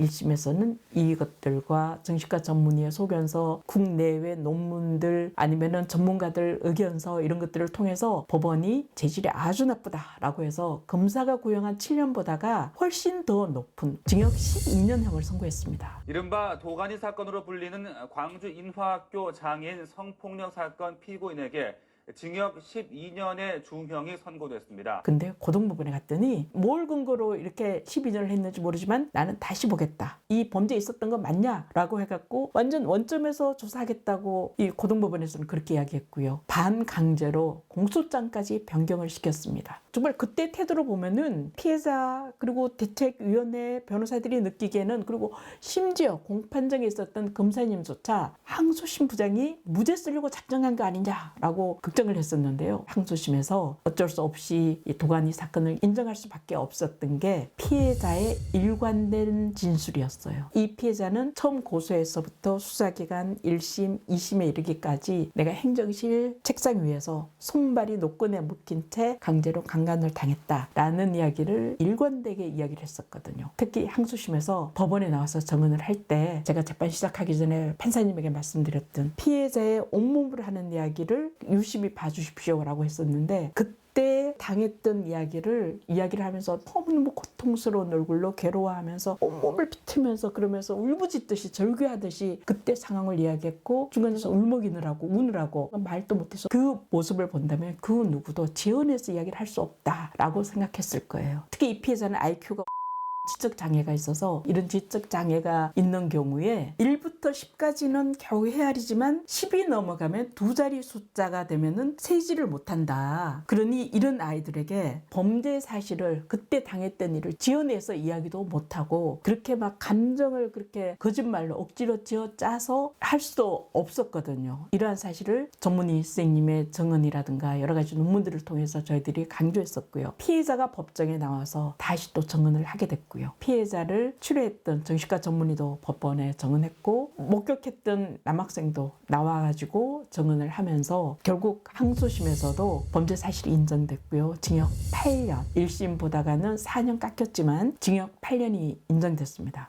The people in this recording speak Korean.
1심에서는 이것들과 정신과 전문의의 소견서, 국내외 논문들 아니면은 전문가들 의견서 이런 것들을 통해서 법원이 재질이 아주 나쁘다라고 해서 검사가 구형한 7년보다가 훨씬 더 높은 징역 12년형을 선고했습니다. 이른바 도가니 사건으로 불리는 광주 인화학교 장애인 성폭력 사건 피고인에게 징역 12년의 중형이 선고됐습니다. 근데 고등법원에 갔더니 뭘 근거로 이렇게 12년을 했는지 모르지만 나는 다시 보겠다. 이 범죄 있었던 거 맞냐라고 해갖고 완전 원점에서 조사하겠다고 이 고등법원에서는 그렇게 이야기했고요. 반강제로 공소장까지 변경을 시켰습니다. 정말 그때 태도로 보면은 피해자 그리고 대책위원회 변호사들이 느끼기에는 그리고 심지어 공판정에 있었던 검사님조차 항소심 부장이 무죄 쓰려고 작정한 거 아니냐라고 걱정을 했었는데요. 항소심에서 어쩔 수 없이 이 도가니 사건을 인정할 수밖에 없었던 게 피해자의 일관된 진술이었어요. 이 피해자는 처음 고소에서부터 수사기관 1심, 2심에 이르기까지 내가 행정실 책상 위에서 손발이 노끈에 묶인 채 강제로 강 간을 당했다라는 이야기를 일관되게 이야기를 했었거든요. 특히 항소심에서 법원에 나와서 정언을 할 때 제가 재판 시작하기 전에 판사님에게 말씀드렸던 피해자의 온몸으로 하는 이야기를 유심히 봐주십시오라고 했었는데 그때 당했던 이야기를 이야기를 하면서 너무너무 고통스러운 얼굴로 괴로워하면서 온몸을 비틀면서 그러면서 울부짖듯이 절규하듯이 그때 상황을 이야기했고 중간에서 울먹이느라고 우느라고 말도 못해서 그 모습을 본다면 그 누구도 지어내서 이야기를 할 수 없다라고 생각했을 거예요. 특히 이 피해자는 IQ가 지적 장애가 있어서 이런 지적 장애가 있는 경우에 1부터 10까지는 겨우 헤아리지만 10이 넘어가면 두 자리 숫자가 되면은 세지를 못한다. 그러니 이런 아이들에게 범죄 사실을 그때 당했던 일을 지어내서 이야기도 못하고 그렇게 막 감정을 그렇게 거짓말로 억지로 지어 짜서 할 수도 없었거든요. 이러한 사실을 전문의 선생님의 정언이라든가 여러 가지 논문들을 통해서 저희들이 강조했었고요. 피해자가 법정에 나와서 다시 또 정언을 하게 됐고요. 피해자를 추뢰했던 정신과 전문의도 법원에 정언했고 목격했던 남학생도 나와가지고 정언을 하면서 결국 항소심에서도 범죄 사실이 인정됐고요. 징역 8년, 1심 보다가는 4년 깎였지만 징역 8년이 인정됐습니다.